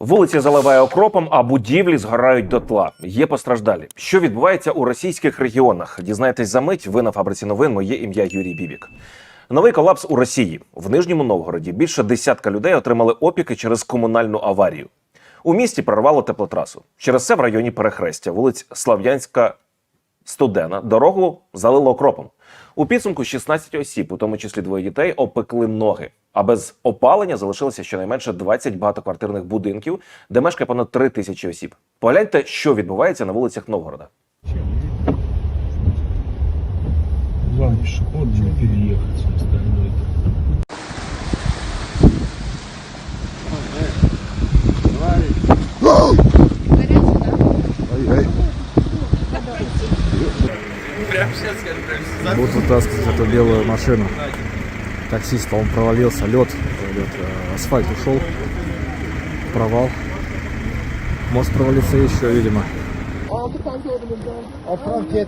Вулиці заливає окропом, а будівлі згорають дотла. Є постраждалі. Що відбувається у російських регіонах? Дізнайтесь за мить. Ви на фабриці новин. Моє ім'я Юрій Бібік. Новий колапс у Росії в Нижньому Новгороді. Більше десятка людей отримали опіки через комунальну аварію. У місті прорвало теплотрасу. Через це в районі перехрестя вулиць Слав'янська Студена дорогу залило окропом. У підсумку 16 осіб, у тому числі двоє дітей, опекли ноги. А без опалення залишилося щонайменше 20 багатоквартирних будинків, де мешкає понад 3 тисячі осіб. Погляньте, що відбувається на вулицях Новгорода. Два пешеходные переехать, все остальное. Будут вытаскивать эту белую машину. Таксиста, он провалился, лед, лед, э, асфальт ушел, провал. Может провалиться еще, видимо. Отправьте.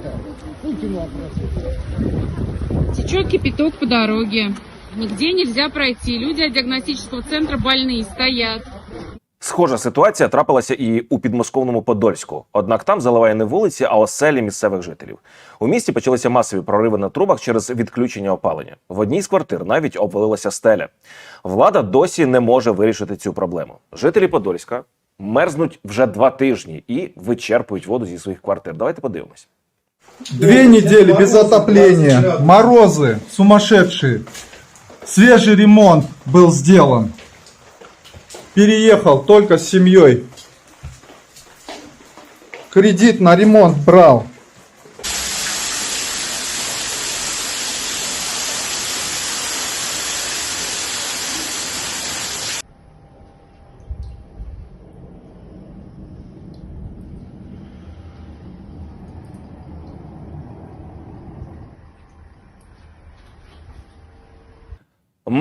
Течет кипяток по дороге. Нигде нельзя пройти. Люди от диагностического центра больные стоят. Схожа ситуація трапилася і у підмосковному Подольську. Однак там заливає не вулиці, а оселі місцевих жителів. У місті почалися масові прориви на трубах через відключення опалення. В одній з квартир навіть обвалилася стеля. Влада досі не може вирішити цю проблему. Жителі Подольська мерзнуть вже два тижні і вичерпують воду зі своїх квартир. Давайте подивимось. Две недели без отопления, морозы сумасшедшие. Свежий ремонт был сделан. Переехал только с семьей. Кредит на ремонт брал.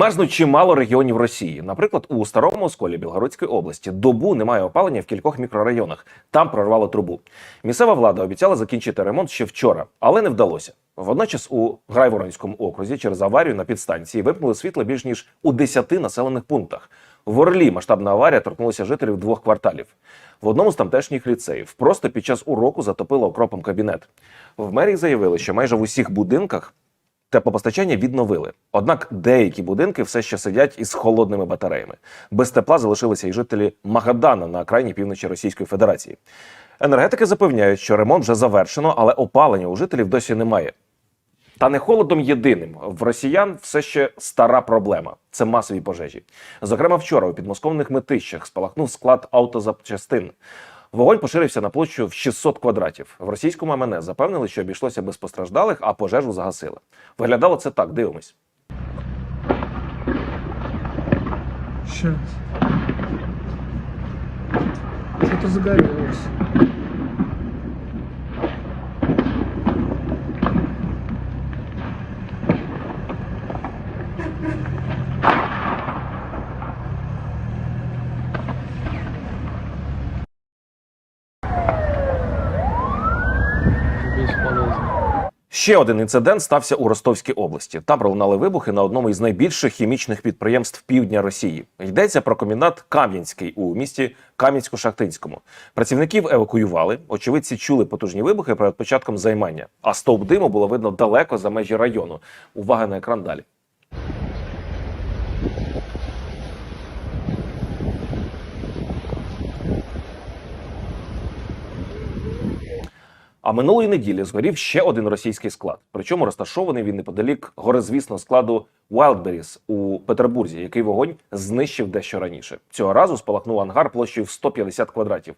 Мерзнуть чимало регіонів Росії. Наприклад, у старому осколі Білгородської області добу немає опалення в кількох мікрорайонах. Там прорвало трубу. Місцева влада обіцяла закінчити ремонт ще вчора, але не вдалося. Водночас у Грайворонському окрузі через аварію на підстанції вимкнули світло більш ніж у 10 населених пунктах. В Орлі масштабна аварія торкнулася жителів двох кварталів. В одному з тамтешніх ліцеїв просто під час уроку затопило окропом кабінет. В мерії заявили, що майже в усіх будинках Теплопостачання відновили. Однак деякі будинки все ще сидять із холодними батареями. Без тепла залишилися і жителі Магадана на крайній півночі Російської Федерації. Енергетики запевняють, що ремонт вже завершено, але опалення у жителів досі немає. Та не холодом єдиним в росіян все ще стара проблема це масові пожежі. Зокрема, вчора у підмосковних метищах спалахнув склад автозапчастин. Вогонь поширився на площу в 600 квадратів. В російському МНС запевнили, що обійшлося без постраждалих, а пожежу загасили. Виглядало це так. Дивимось. Сейчас. Что-то загорелось. Ще один інцидент стався у Ростовській області. Там пролунали вибухи на одному із найбільших хімічних підприємств півдня Росії. Йдеться про комбінат Кам'янський у місті Кам'янсько-Шахтинському. Працівників евакуювали. Очевидці чули потужні вибухи перед початком займання. А стовп диму було видно далеко за межі району. Увага на екран далі. А минулої неділі згорів ще один російський склад. Причому розташований він неподалік горизвісного складу Wildberries у Петербурзі, який вогонь знищив дещо раніше. Цього разу спалахнув ангар площею в 150 квадратів.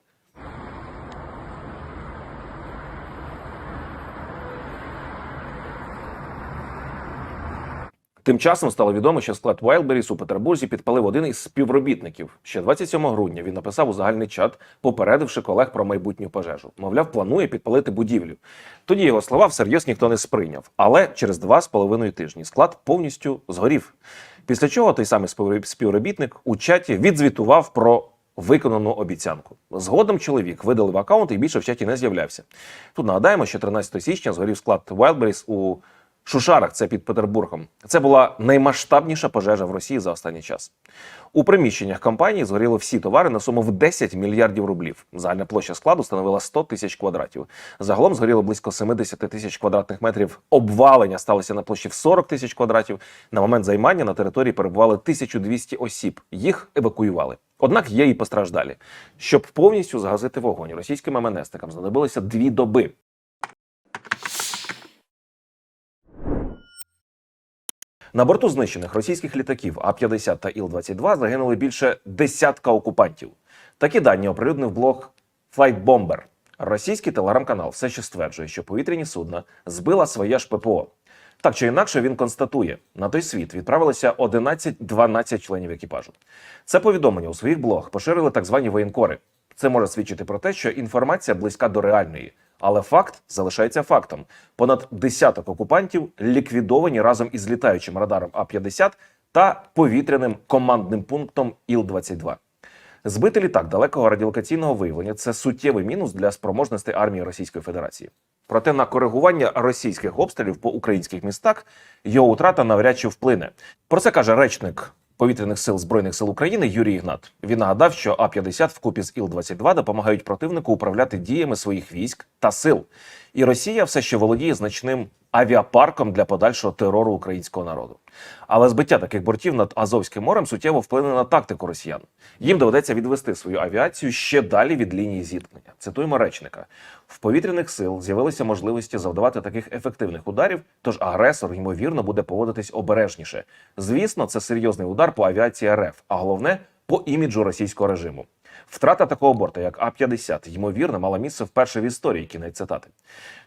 Тим часом стало відомо, що склад Wildberries у Петербурзі підпалив один із співробітників. Ще 27 грудня він написав у загальний чат, попередивши колег про майбутню пожежу. Мовляв, планує підпалити будівлю. Тоді його слова всерйоз ніхто не сприйняв. Але через два з половиною тижні склад повністю згорів. Після чого той самий співробі- співробітник у чаті відзвітував про виконану обіцянку. Згодом чоловік видалив аккаунт і більше в чаті не з'являвся. Тут нагадаємо, що 13 січня згорів склад Wildberries у Шушарах, це під Петербургом. Це була наймасштабніша пожежа в Росії за останній час. У приміщеннях компанії згоріло всі товари на суму в 10 мільярдів рублів. Загальна площа складу становила 100 тисяч квадратів. Загалом згоріло близько 70 тисяч квадратних метрів. Обвалення сталося на площі в 40 тисяч квадратів. На момент займання на території перебували 1200 осіб. Їх евакуювали. Однак є і постраждалі. Щоб повністю згасити вогонь російським МНСникам знадобилося дві доби. На борту знищених російських літаків А-50 та Іл-22 загинули більше десятка окупантів. Такі дані оприлюднив блог Flight Bomber. Російський телеграм-канал все ще стверджує, що повітряні судна збила своє ж ППО. Так чи інакше він констатує, на той світ відправилося 11-12 членів екіпажу. Це повідомлення у своїх блогах поширили так звані воєнкори. Це може свідчити про те, що інформація близька до реальної. Але факт залишається фактом: понад десяток окупантів ліквідовані разом із літаючим радаром А-50 та повітряним командним пунктом Іл-22. Збити літак далекого радіолокаційного виявлення це суттєвий мінус для спроможностей армії Російської Федерації. Проте на коригування російських обстрілів по українських містах його утрата навряд чи вплине. Про це каже речник повітряних сил збройних сил України Юрій Ігнат. Він нагадав, що А-50 вкупі з Іл-22 допомагають противнику управляти діями своїх військ та сил. І Росія все ще володіє значним авіапарком для подальшого терору українського народу. Але збиття таких бортів над Азовським морем суттєво вплине на тактику росіян. Їм доведеться відвести свою авіацію ще далі від лінії зіткнення. Цитуємо речника: в повітряних сил з'явилися можливості завдавати таких ефективних ударів, тож агресор ймовірно буде поводитись обережніше. Звісно, це серйозний удар по авіації РФ, а головне по іміджу російського режиму. Втрата такого борта, як А-50, ймовірно, мала місце вперше в історії. Кінець цитати.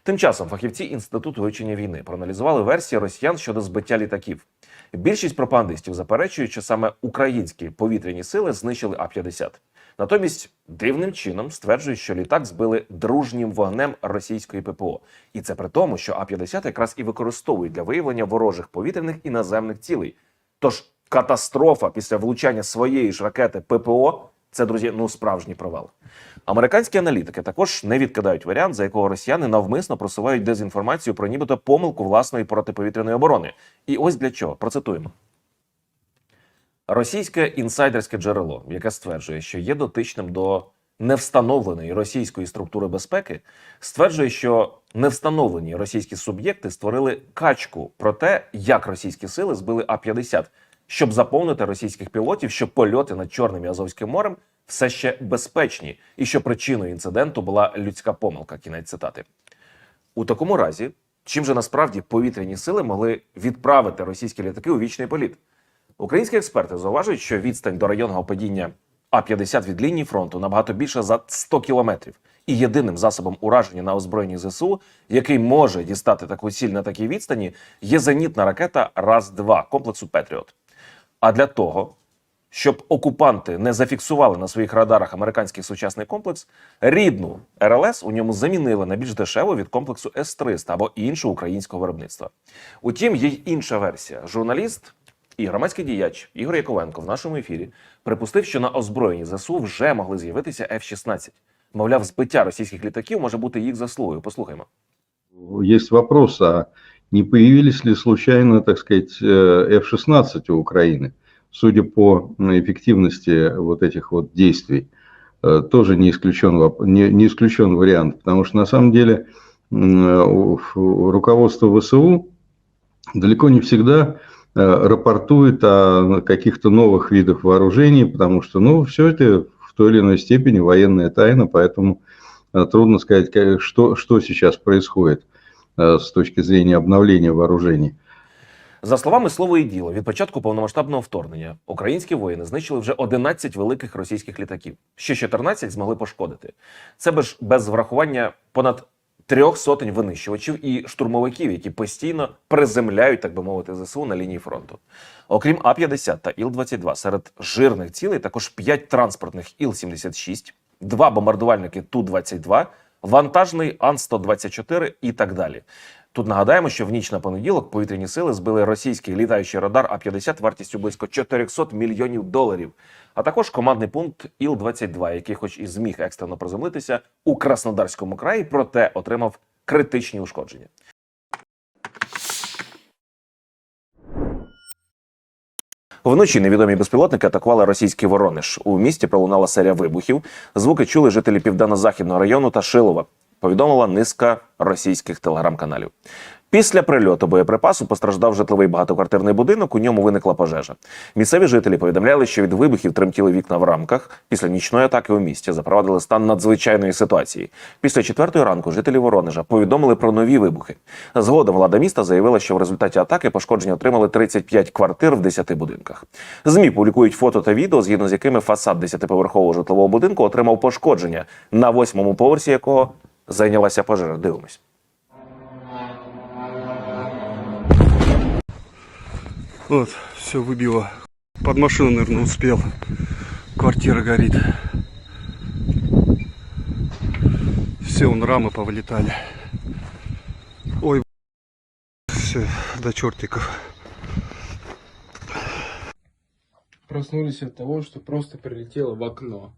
Тим часом фахівці інституту вивчення війни проаналізували версії росіян щодо збиття літаків. Більшість пропагандистів заперечують, що саме українські повітряні сили знищили А-50. Натомість дивним чином стверджують, що літак збили дружнім вогнем російської ППО, і це при тому, що А-50 якраз і використовують для виявлення ворожих повітряних і наземних цілей. Тож катастрофа після влучання своєї ж ракети ППО це, друзі, ну справжній провал. Американські аналітики також не відкидають варіант, за якого росіяни навмисно просувають дезінформацію про нібито помилку власної протиповітряної оборони. І ось для чого процитуємо. Російське інсайдерське джерело, яке стверджує, що є дотичним до невстановленої російської структури безпеки, стверджує, що невстановлені російські суб'єкти створили качку про те, як російські сили збили А-50, щоб заповнити російських пілотів, що польоти над Чорним і Азовським морем все ще безпечні, і що причиною інциденту була людська помилка. Кінець цитати. У такому разі, чим же насправді повітряні сили могли відправити російські літаки у вічний політ? Українські експерти зауважують, що відстань до районного падіння А-50 від лінії фронту набагато більше за 100 кілометрів. І єдиним засобом ураження на озброєнні ЗСУ, який може дістати таку ціль на такій відстані, є зенітна ракета РАС-2 комплексу Петріот. А для того, щоб окупанти не зафіксували на своїх радарах американський сучасний комплекс, рідну РЛС у ньому замінили на більш дешеву від комплексу С-300 або іншого українського виробництва. Утім, є й інша версія. Журналіст і громадський діяч Ігор Яковенко в нашому ефірі припустив, що на озброєнні ЗСУ вже могли з'явитися F-16. Мовляв, збиття російських літаків може бути їх заслугою. Послухаймо. Есть вопрос, а не появились ли случайно, так сказать, э, F-16 у Украины? Судя по эффективности вот этих вот действий, э, тоже не исключен, не, не исключен вариант, потому что на самом деле руководство ВСУ далеко не всегда э, рапортует о каких-то новых видах вооружений, потому что, ну, все это в той или иной степени военная тайна, поэтому э, трудно сказать, ка- что, что сейчас происходит э, с точки зрения обновления вооружений. За словами слово і діло, від початку повномасштабного вторгнення українські воїни знищили вже 11 великих російських літаків. Ще 14 змогли пошкодити. Це без, без врахування понад трьох сотень винищувачів і штурмовиків, які постійно приземляють, так би мовити, ЗСУ на лінії фронту. Окрім А-50 та Іл-22, серед жирних цілей також 5 транспортних Іл-76, 2 бомбардувальники Ту-22, вантажний Ан-124 і так далі. Тут нагадаємо, що в ніч на понеділок повітряні сили збили російський літаючий радар А-50 вартістю близько 400 мільйонів доларів, а також командний пункт Іл-22, який, хоч і зміг екстрено приземлитися у Краснодарському краї, проте отримав критичні ушкодження. Вночі невідомі безпілотники атакували російський Воронеж. У місті пролунала серія вибухів. Звуки чули жителі південно-західного району та Шилова. Повідомила низка російських телеграм-каналів. Після прильоту боєприпасу постраждав житловий багатоквартирний будинок. У ньому виникла пожежа. Місцеві жителі повідомляли, що від вибухів тремтіли вікна в рамках. Після нічної атаки у місті запровадили стан надзвичайної ситуації. Після четвертої ранку жителі Воронежа повідомили про нові вибухи. Згодом влада міста заявила, що в результаті атаки пошкодження отримали 35 квартир в 10 будинках. Змі публікують фото та відео, згідно з якими фасад 10-поверхового житлового будинку отримав пошкодження, на восьмому поверсі якого зайнялася пожежа. Дивимось. Вот, все выбило. Под машину, наверное, успел. Квартира горит. Все, вон рамы повылетали. Ой, все, до чертиков. Проснулись от того, что просто прилетело в окно.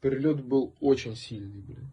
Перелет был очень сильный, блин.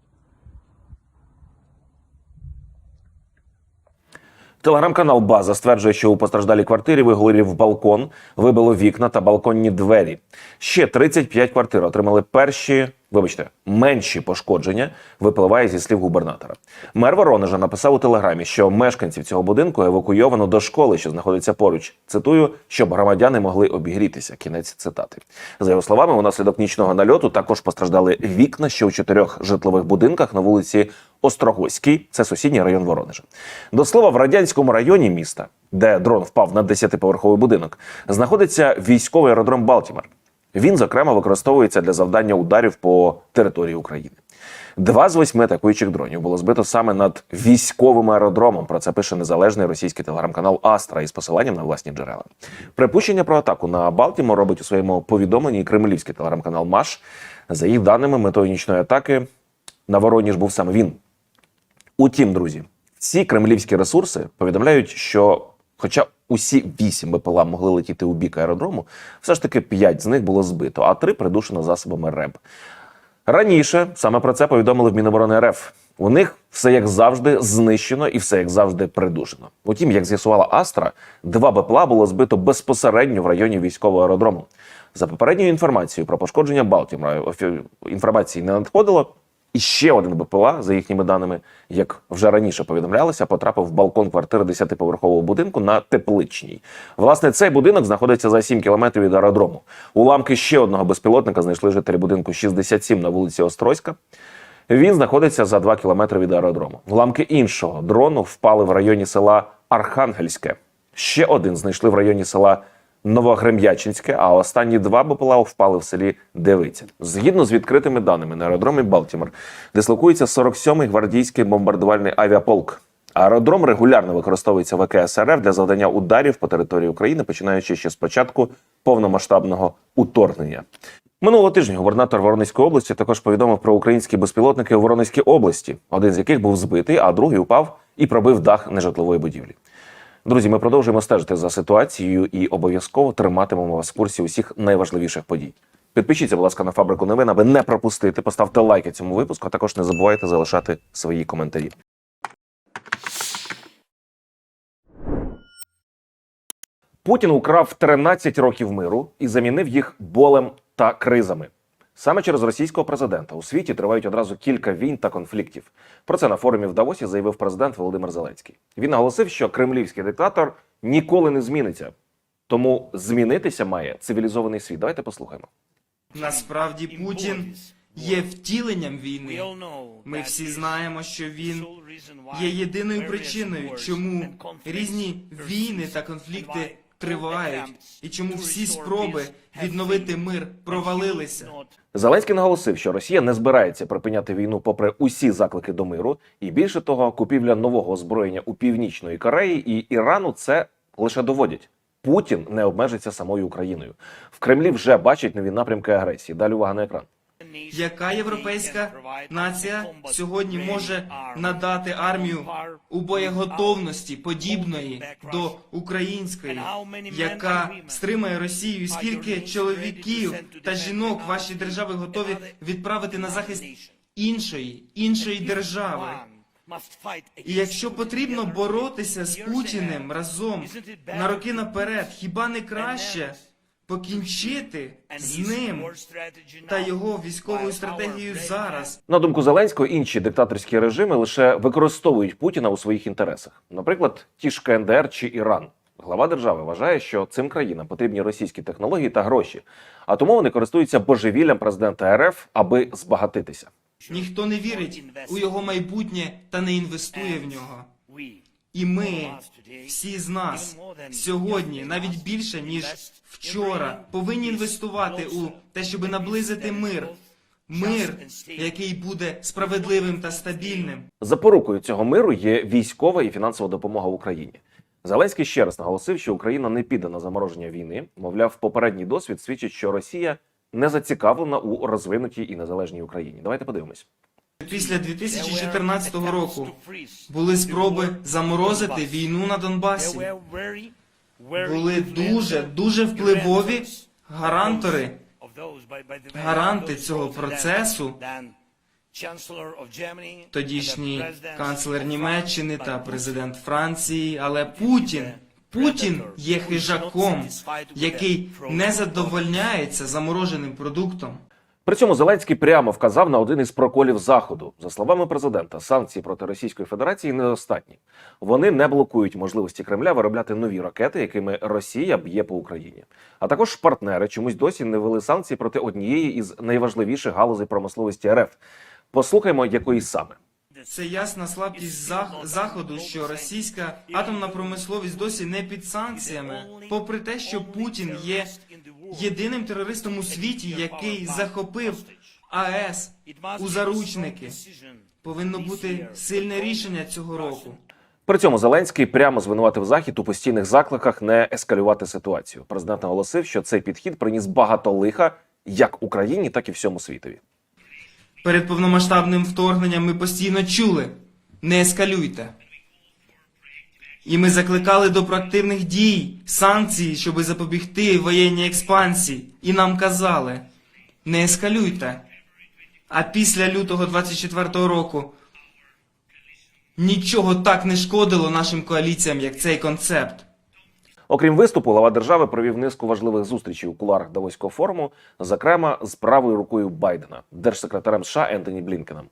Телеграм-канал База стверджує, що у постраждалій квартирі вигорів балкон, вибило вікна та балконні двері. Ще 35 квартир отримали перші, вибачте, менші пошкодження. Випливає зі слів губернатора. Мер Воронежа написав у телеграмі, що мешканців цього будинку евакуйовано до школи, що знаходиться поруч. Цитую, щоб громадяни могли обігрітися. Кінець цитати. За його словами, унаслідок нічного нальоту також постраждали вікна, що у чотирьох житлових будинках на вулиці Острогоський, це сусідній район Воронежа. До слова, в радянському районі міста, де дрон впав на 10-поверховий будинок, знаходиться військовий аеродром Балтімер. Він, зокрема, використовується для завдання ударів по території України. Два з восьми атакуючих дронів було збито саме над військовим аеродромом. Про це пише незалежний російський телеграм-канал Астра із посиланням на власні джерела. Припущення про атаку на Балтімор робить у своєму повідомленні кремлівський телеграм-канал Маш. За їх даними, метою нічної атаки на Вороніж був саме він. Утім, друзі, ці кремлівські ресурси повідомляють, що, хоча усі вісім БПЛА могли летіти у бік аеродрому, все ж таки п'ять з них було збито, а три придушено засобами РЕБ. Раніше саме про це повідомили в Міноборони РФ. У них все як завжди знищено і все як завжди придушено. Утім, як з'ясувала Астра, два БПЛА було збито безпосередньо в районі військового аеродрому. За попередньою інформацією про пошкодження Балтімора офі- інформації не надходило. І ще один БПЛА, за їхніми даними, як вже раніше повідомлялося, потрапив в балкон квартири 10-поверхового будинку на тепличній. Власне, цей будинок знаходиться за 7 кілометрів від аеродрому. Уламки ще одного безпілотника знайшли жителі будинку 67 на вулиці Острозька. Він знаходиться за 2 кілометри від аеродрому. Уламки іншого дрону впали в районі села Архангельське. Ще один знайшли в районі села Новогрем'ячинське, а останні два БПЛА впали в селі Девиця. Згідно з відкритими даними на аеродромі Балтімор, дислокується 47-й гвардійський бомбардувальний авіаполк. Аеродром регулярно використовується ВКС РФ для завдання ударів по території України, починаючи ще з початку повномасштабного уторгнення. Минулого тижня губернатор Воронезької області також повідомив про українські безпілотники у Воронезькій області, один з яких був збитий, а другий упав і пробив дах нежитлової будівлі. Друзі, ми продовжуємо стежити за ситуацією і обов'язково триматимемо вас в курсі усіх найважливіших подій. Підпишіться, будь ласка, на фабрику новин, аби не пропустити. Поставте лайки цьому випуску, а також не забувайте залишати свої коментарі. Путін украв 13 років миру і замінив їх болем та кризами. Саме через російського президента у світі тривають одразу кілька війн та конфліктів. Про це на форумі в Давосі заявив президент Володимир Зеленський. Він наголосив, що кремлівський диктатор ніколи не зміниться, тому змінитися має цивілізований світ. Давайте послухаємо. Насправді Путін є втіленням війни. Ми всі знаємо, що він є єдиною причиною, чому різні війни та конфлікти тривають, і чому всі спроби відновити мир провалилися. Зеленський наголосив, що Росія не збирається припиняти війну попри усі заклики до миру, і більше того, купівля нового озброєння у північної Кореї і Ірану це лише доводять. Путін не обмежиться самою Україною. В Кремлі вже бачать нові напрямки агресії. Далі увага на екран. Яка європейська нація сьогодні може надати армію у боєготовності подібної до української, яка стримає Росію? Скільки чоловіків та жінок ваші держави готові відправити на захист іншої іншої держави? І якщо потрібно боротися з Путіним разом на роки наперед, хіба не краще покінчити з ним та його військовою стратегією зараз? На думку Зеленського, інші диктаторські режими лише використовують Путіна у своїх інтересах. Наприклад, ті ж КНДР чи Іран. Глава держави вважає, що цим країнам потрібні російські технології та гроші, а тому вони користуються божевіллям президента РФ, аби збагатитися. Ніхто не вірить у його майбутнє та не інвестує в нього. І ми, всі з нас, сьогодні, навіть більше ніж вчора, повинні інвестувати у те, щоб наблизити мир. Мир, який буде справедливим та стабільним. Запорукою цього миру є військова і фінансова допомога Україні. Зеленський ще раз наголосив, що Україна не піде на замороження війни. Мовляв, попередній досвід свідчить, що Росія не зацікавлена у розвинутій і незалежній Україні. Давайте подивимось. Після 2014 року були спроби заморозити війну на Донбасі. Були дуже, дуже впливові гарантори, гаранти цього процесу, тодішній канцлер Німеччини та президент Франції, але Путін. Путін є хижаком, який не задовольняється замороженим продуктом. При цьому Зеленський прямо вказав на один із проколів заходу. За словами президента, санкції проти Російської Федерації недостатні. Вони не блокують можливості Кремля виробляти нові ракети, якими Росія б'є по Україні. А також партнери чомусь досі не ввели санкції проти однієї із найважливіших галузей промисловості РФ. Послухаймо, якої саме. Це ясна слабкість зах- заходу, що російська атомна промисловість досі не під санкціями, попри те, що Путін є єдиним терористом у світі, який захопив АЕС у заручники. Повинно бути сильне рішення цього року. При цьому Зеленський прямо звинуватив захід у постійних закликах не ескалювати ситуацію. Президент наголосив, що цей підхід приніс багато лиха як Україні, так і всьому світові. Перед повномасштабним вторгненням ми постійно чули не ескалюйте. І ми закликали до проактивних дій, санкцій, щоб запобігти воєнній експансії. І нам казали не ескалюйте. А після лютого 24-го року нічого так не шкодило нашим коаліціям, як цей концепт. Окрім виступу, глава держави провів низку важливих зустрічей у куларах Давоського форуму, зокрема з правою рукою Байдена, держсекретарем США Ентоні Блінкеном.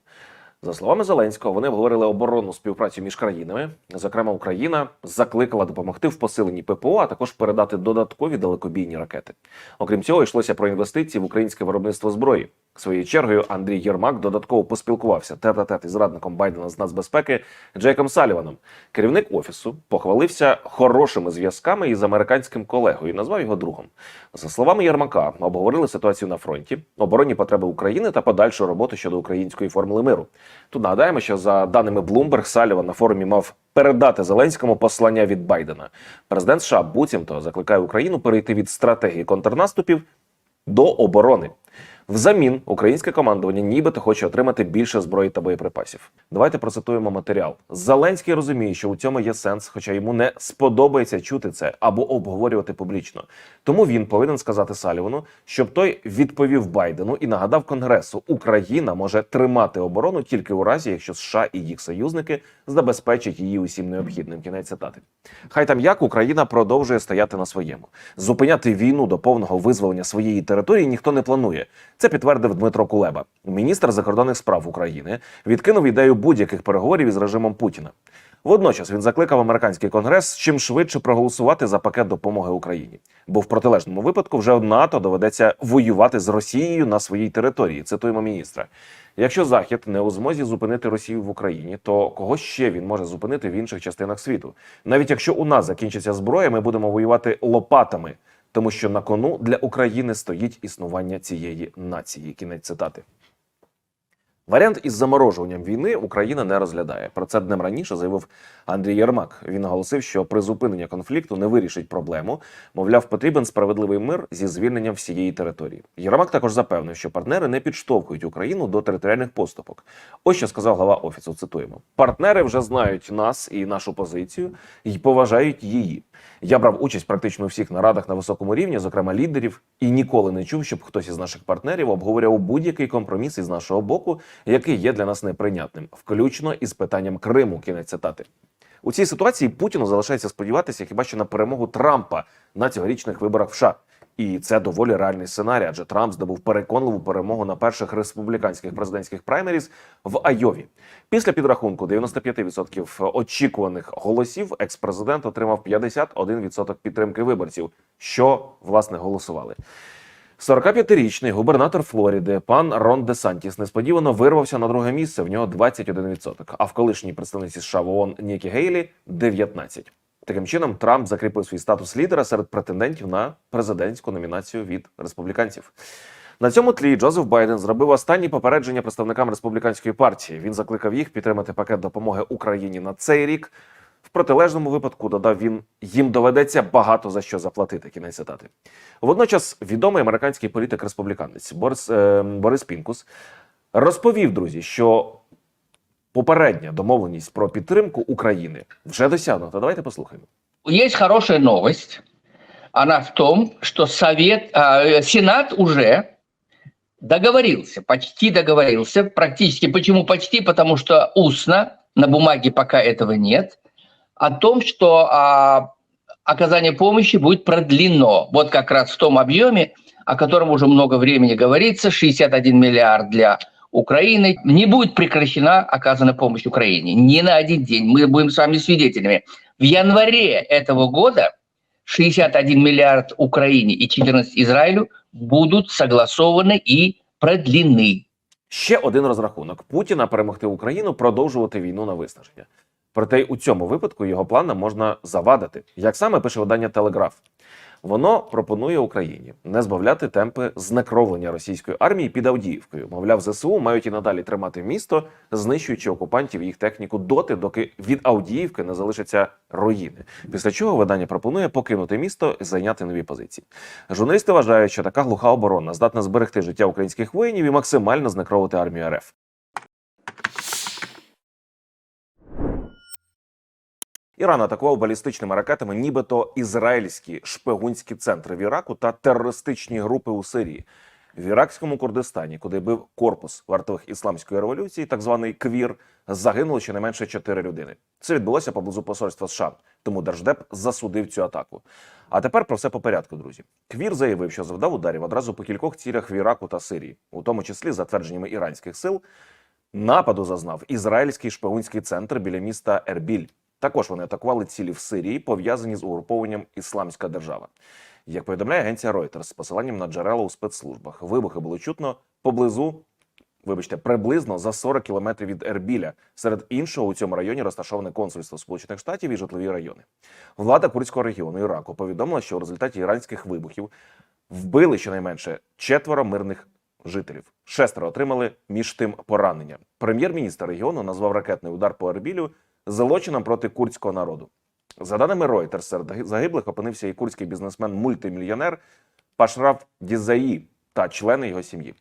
За словами Зеленського, вони обговорили оборонну співпрацю між країнами. Зокрема, Україна закликала допомогти в посиленні ППО, а також передати додаткові далекобійні ракети. Окрім цього, йшлося про інвестиції в українське виробництво зброї. Своєю чергою Андрій Єрмак додатково поспілкувався тет-а-тет із радником Байдена з нацбезпеки Джейком Саліваном. Керівник офісу похвалився хорошими зв'язками із американським колегою і назвав його другом. За словами Єрмака, обговорили ситуацію на фронті, оборонні потреби України та подальшу роботу щодо української формули миру. Тут нагадаємо, що за даними Bloomberg, Саліван на форумі мав передати Зеленському послання від Байдена. Президент США буцімто закликає Україну перейти від стратегії контрнаступів до оборони. Взамін українське командування нібито хоче отримати більше зброї та боєприпасів. Давайте процитуємо матеріал. Зеленський розуміє, що у цьому є сенс, хоча йому не сподобається чути це або обговорювати публічно. Тому він повинен сказати Салівану, щоб той відповів Байдену і нагадав Конгресу, Україна може тримати оборону тільки у разі, якщо США і їх союзники забезпечать її усім необхідним. Кінець цитати. Хай там як Україна продовжує стояти на своєму. Зупиняти війну до повного визволення своєї території ніхто не планує. Це підтвердив Дмитро Кулеба, міністр закордонних справ України. Відкинув ідею будь-яких переговорів із режимом Путіна. Водночас він закликав американський конгрес чим швидше проголосувати за пакет допомоги Україні, бо в протилежному випадку вже НАТО доведеться воювати з Росією на своїй території. Цитуємо міністра. Якщо Захід не у змозі зупинити Росію в Україні, то кого ще він може зупинити в інших частинах світу? Навіть якщо у нас закінчиться зброя, ми будемо воювати лопатами, тому що на кону для України стоїть існування цієї нації. Кінець цитати. Варіант із заморожуванням війни Україна не розглядає. Про це днем раніше заявив Андрій Єрмак. Він наголосив, що призупинення конфлікту не вирішить проблему. Мовляв, потрібен справедливий мир зі звільненням всієї території. Єрмак також запевнив, що партнери не підштовхують Україну до територіальних поступок. Ось що сказав глава офісу. Цитуємо: партнери вже знають нас і нашу позицію і поважають її. Я брав участь практично у всіх нарадах на високому рівні, зокрема лідерів, і ніколи не чув, щоб хтось із наших партнерів обговорював будь-який компроміс із нашого боку який є для нас неприйнятним, включно із питанням Криму. Кінець цитати. У цій ситуації Путіну залишається сподіватися хіба що на перемогу Трампа на цьогорічних виборах в США. І це доволі реальний сценарій, адже Трамп здобув переконливу перемогу на перших республіканських президентських праймеріз в Айові. Після підрахунку 95% очікуваних голосів екс-президент отримав 51% підтримки виборців, що власне голосували. 45-річний губернатор Флориди пан Рон Де Сантіс несподівано вирвався на друге місце. В нього 21%, а в колишній представниці США в ООН Нікі Гейлі 19%. Таким чином, Трамп закріпив свій статус лідера серед претендентів на президентську номінацію від республіканців. На цьому тлі Джозеф Байден зробив останні попередження представникам республіканської партії. Він закликав їх підтримати пакет допомоги Україні на цей рік. В протилежному випадку додав він, їм доведеться багато за що заплатити. Кінець цитати. Водночас відомий американський політик республіканець Борис, е, Борис Пінкус розповів друзі, що попередня домовленість про підтримку України вже досягнута. Давайте послухаємо. Есть хорошая новость. Она в том, что Совет, а, Сенат уже договорился, почти договорился, практически. Почему почти? Потому что устно, на бумаге пока этого нет, о том, что а, оказание помощи будет продлено. Вот как раз в том объеме, о котором уже много времени говорится, 61 миллиард для Украины. Не будет прекращена оказанная помощь Украине ни на один день. Мы будем с вами свидетелями. В январе этого года 61 миллиард Украине и 14 Израилю будут согласованы и продлены. Ще один розрахунок Путіна перемогти Україну, продовжувати війну на виснаження. Проте й у цьому випадку його планам можна завадити, як саме пише видання Телеграф. Воно пропонує Україні не збавляти темпи знекровлення російської армії під Авдіївкою. Мовляв, ЗСУ мають і надалі тримати місто, знищуючи окупантів і їх техніку доти, доки від Авдіївки не залишаться руїни. Після чого видання пропонує покинути місто і зайняти нові позиції. Журналісти вважають, що така глуха оборона здатна зберегти життя українських воїнів і максимально знекровити армію РФ. Іран атакував балістичними ракетами, нібито ізраїльські шпигунські центри в Іраку та терористичні групи у Сирії. В іракському Курдистані, куди бив корпус вартових ісламської революції, так званий КВІР, загинуло щонайменше чотири людини. Це відбулося поблизу посольства США, тому Держдеп засудив цю атаку. А тепер про все по порядку, друзі. КВІР заявив, що завдав ударів одразу по кількох цілях в Іраку та Сирії, у тому числі за твердженнями іранських сил. Нападу зазнав ізраїльський шпигунський центр біля міста Ербіль. Також вони атакували цілі в Сирії, пов'язані з угрупованням Ісламська держава. Як повідомляє агенція Reuters з посиланням на джерела у спецслужбах, вибухи було чутно поблизу, вибачте, приблизно за 40 кілометрів від Ербіля. Серед іншого у цьому районі розташоване консульство Сполучених Штатів і житлові райони. Влада Курського регіону Іраку повідомила, що у результаті іранських вибухів вбили щонайменше четверо мирних жителів. Шестеро отримали між тим поранення. Прем'єр-міністр регіону назвав ракетний удар по Ербілю злочином проти курдського народу. За даними Reuters, серед загиблих опинився і курдський бізнесмен-мультимільйонер Пашраф Дізаї та члени його сім'ї.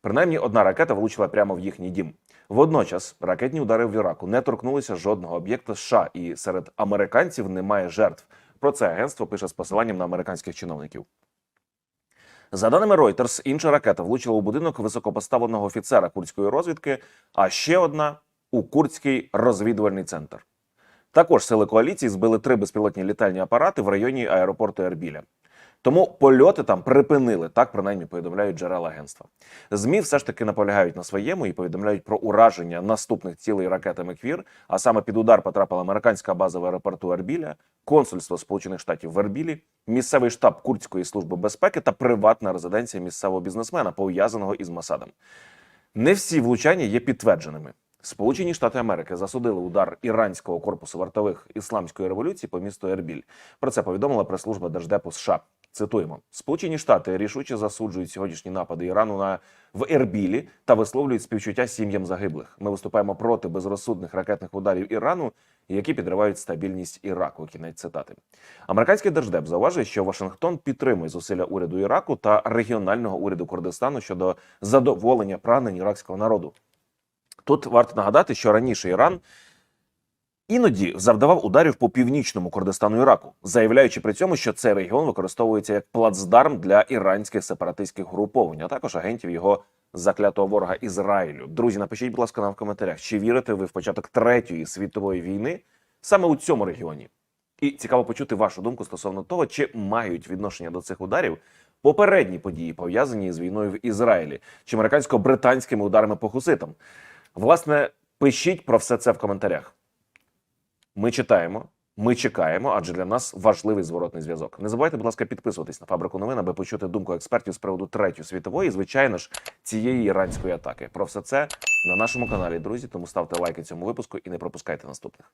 Принаймні, одна ракета влучила прямо в їхній дім. Водночас ракетні удари в Іраку не торкнулися жодного об'єкта США, і серед американців немає жертв. Про це агентство пише з посиланням на американських чиновників. За даними Reuters, інша ракета влучила у будинок високопоставленого офіцера курдської розвідки, а ще одна у курдський розвідувальний центр. Також сили коаліції збили три безпілотні літальні апарати в районі аеропорту Ербіля. Тому польоти там припинили, так принаймні повідомляють джерела агентства. ЗМІ все ж таки наполягають на своєму і повідомляють про ураження наступних цілей ракетами Квір. А саме під удар потрапила американська база в аеропорту Ербіля, консульство Сполучених Штатів в Ербілі, місцевий штаб Курдської служби безпеки та приватна резиденція місцевого бізнесмена, пов'язаного із Масадом. Не всі влучання є підтвердженими. Сполучені Штати Америки засудили удар іранського корпусу вартових ісламської революції по місту Ербіль. Про це повідомила прес-служба Держдепу США. Цитуємо: Сполучені Штати рішуче засуджують сьогоднішні напади Ірану на в Ербілі та висловлюють співчуття сім'ям загиблих. Ми виступаємо проти безрозсудних ракетних ударів Ірану, які підривають стабільність Іраку. Кінець цитати. Американський держдеп зауважує, що Вашингтон підтримує зусилля уряду Іраку та регіонального уряду Курдистану щодо задоволення прагнень іракського народу. Тут варто нагадати, що раніше Іран іноді завдавав ударів по північному Курдистану Іраку, заявляючи при цьому, що цей регіон використовується як плацдарм для іранських сепаратистських груповань, а також агентів його заклятого ворога Ізраїлю. Друзі, напишіть, будь ласка, нам в коментарях, чи вірите ви в початок третьої світової війни саме у цьому регіоні? І цікаво почути вашу думку стосовно того, чи мають відношення до цих ударів попередні події, пов'язані з війною в Ізраїлі, чи американсько-британськими ударами по хуситам. Власне, пишіть про все це в коментарях. Ми читаємо, ми чекаємо, адже для нас важливий зворотний зв'язок. Не забувайте, будь ласка, підписуватись на фабрику новин, аби почути думку експертів з приводу третьої світової, і, звичайно ж, цієї іранської атаки. Про все це на нашому каналі, друзі. Тому ставте лайки цьому випуску і не пропускайте наступних.